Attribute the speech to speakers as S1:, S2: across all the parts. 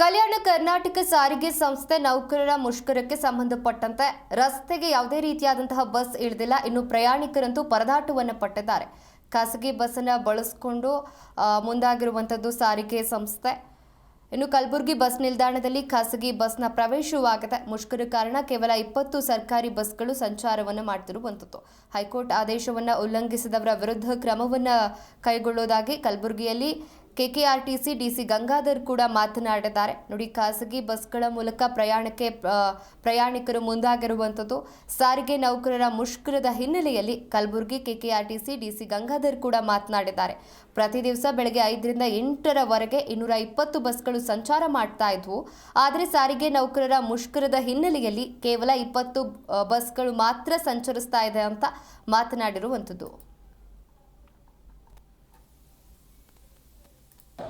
S1: ಕಲ್ಯಾಣ ಕರ್ನಾಟಕ ಸಾರಿಗೆ ಸಂಸ್ಥೆ ನೌಕರರ ಮುಷ್ಕರಕ್ಕೆ ಸಂಬಂಧಪಟ್ಟಂತೆ ರಸ್ತೆಗೆ ಯಾವುದೇ ರೀತಿಯಾದಂತಹ ಬಸ್ ಇಳಿದಿಲ್ಲ. ಇನ್ನು ಪ್ರಯಾಣಿಕರಂತೂ ಪರದಾಟವನ್ನು ಪಟ್ಟಿದ್ದಾರೆ. ಖಾಸಗಿ ಬಸ್ಸನ್ನು ಬಳಸಿಕೊಂಡು ಮುಂದಾಗಿರುವಂಥದ್ದು ಸಾರಿಗೆ ಸಂಸ್ಥೆ. ಇನ್ನು ಕಲಬುರಗಿ ಬಸ್ ನಿಲ್ದಾಣದಲ್ಲಿ ಖಾಸಗಿ ಬಸ್ನ ಪ್ರವೇಶವಾಗದೆ ಮುಷ್ಕರ ಕಾರಣ ಕೇವಲ ಇಪ್ಪತ್ತು ಸರ್ಕಾರಿ ಬಸ್ಗಳು ಸಂಚಾರವನ್ನು ಮಾಡ್ತಿರುವಂಥದ್ದು ಹೈಕೋರ್ಟ್ ಆದೇಶವನ್ನು ಉಲ್ಲಂಘಿಸಿದವರ ವಿರುದ್ಧ ಕ್ರಮವನ್ನು ಕೈಗೊಳ್ಳುವುದಾಗಿ ಕಲಬುರಗಿಯಲ್ಲಿ ಕೆಕೆಆರ್ಟಿಸಿ ಡಿಸಿ ಗಂಗಾಧರ್ ಕೂಡ ಮಾತನಾಡಿದ್ದಾರೆ. ನೋಡಿ, ಖಾಸಗಿ ಬಸ್ಗಳ ಮೂಲಕ ಪ್ರಯಾಣಕ್ಕೆ ಪ್ರಯಾಣಿಕರು ಮುಂದಾಗಿರುವಂಥದ್ದು. ಸಾರಿಗೆ ನೌಕರರ ಮುಷ್ಕರದ ಹಿನ್ನೆಲೆಯಲ್ಲಿ ಕಲಬುರಗಿ ಕೆಕೆಆರ್ಟಿಸಿ ಡಿಸಿ ಗಂಗಾಧರ್ ಕೂಡ ಮಾತನಾಡಿದ್ದಾರೆ. ಪ್ರತಿ ದಿವಸ ಬೆಳಗ್ಗೆ ಐದರಿಂದ ಎಂಟರವರೆಗೆ ಇನ್ನೂರ ಇಪ್ಪತ್ತು ಬಸ್ಗಳು ಸಂಚಾರ ಮಾಡ್ತಾ ಇದ್ವು. ಆದರೆ ಸಾರಿಗೆ ನೌಕರರ ಮುಷ್ಕರದ ಹಿನ್ನೆಲೆಯಲ್ಲಿ ಕೇವಲ ಇಪ್ಪತ್ತು ಬಸ್ಗಳು ಮಾತ್ರ ಸಂಚರಿಸ್ತಾ ಇದೆ ಅಂತ ಮಾತನಾಡಿರುವಂಥದ್ದು.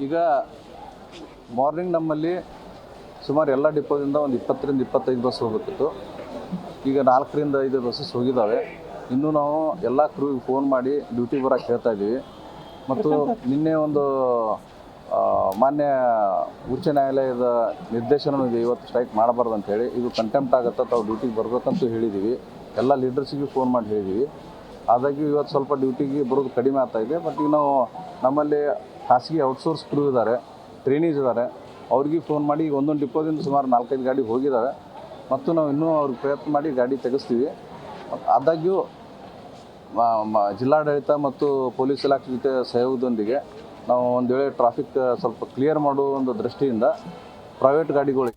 S2: ಈಗ ಮಾರ್ನಿಂಗ್ ನಮ್ಮಲ್ಲಿ ಸುಮಾರು ಎಲ್ಲ ಡಿಪೋದಿಂದ ಒಂದು ಇಪ್ಪತ್ತರಿಂದ ಇಪ್ಪತ್ತೈದು ಬಸ್ ಹೋಗುತ್ತಿತ್ತು. ಈಗ ನಾಲ್ಕರಿಂದ ಐದು ಬಸ್ಸಸ್ ಹೋಗಿದ್ದಾವೆ. ಇನ್ನೂ ನಾವು ಎಲ್ಲ ಕ್ರೂಗೆ ಫೋನ್ ಮಾಡಿ ಡ್ಯೂಟಿ ಬರೋಕ್ಕೆ ಹೇಳ್ತಾ ಇದ್ದೀವಿ. ಮತ್ತು ನಿನ್ನೆ ಒಂದು ಮಾನ್ಯ ಉಚ್ಚ ನ್ಯಾಯಾಲಯದ ನಿರ್ದೇಶನ ಇದೆ. ಇವತ್ತು ಸ್ಟ್ರೈಕ್ ಮಾಡಬಾರ್ದು ಅಂತ ಹೇಳಿ. ಇದು ಕಂಟೆಂಪ್ಟ್ ಆಗುತ್ತೆ ತಾವು ಡ್ಯೂಟಿಗೆ ಬರ್ಬೇಕಂತ ಹೇಳಿದ್ದೀವಿ. ಎಲ್ಲ ಲೀಡರ್ಸಿಗೂ ಫೋನ್ ಮಾಡಿ ಹೇಳಿದ್ದೀವಿ. ಆದಾಗ್ಯೂ ಇವತ್ತು ಸ್ವಲ್ಪ ಡ್ಯೂಟಿಗೆ ಬರೋದು ಕಡಿಮೆ ಆಗ್ತಾ ಬಟ್ ಈಗ ನಾವು ನಮ್ಮಲ್ಲಿ ಖಾಸಗಿ ಔಟ್ಸೋರ್ಸ್ ಕ್ರೂ ಇದ್ದಾರೆ, ಟ್ರೈನೀಸ್ ಇದ್ದಾರೆ. ಅವ್ರಿಗೆ ಫೋನ್ ಮಾಡಿ ಒಂದೊಂದು ಡಿಪೋದಿಂದ ಸುಮಾರು ನಾಲ್ಕೈದು ಗಾಡಿ ಹೋಗಿದ್ದಾರೆ. ಮತ್ತು ನಾವು ಇನ್ನೂ ಅವ್ರಿಗೆ ಪ್ರಯತ್ನ ಮಾಡಿ ಗಾಡಿ ತೆಗೆಸ್ತೀವಿ. ಆದಾಗ್ಯೂ ಜಿಲ್ಲಾಡಳಿತ ಮತ್ತು ಪೊಲೀಸ್ ಇಲಾಖೆ ಜೊತೆ ಸಹಯೋಗದೊಂದಿಗೆ ನಾವು ಒಂದು ವೇಳೆ ಟ್ರಾಫಿಕ್ ಸ್ವಲ್ಪ ಕ್ಲಿಯರ್ ಮಾಡುವ ಒಂದು ದೃಷ್ಟಿಯಿಂದ ಪ್ರೈವೇಟ್ ಗಾಡಿಗಳಿಗೆ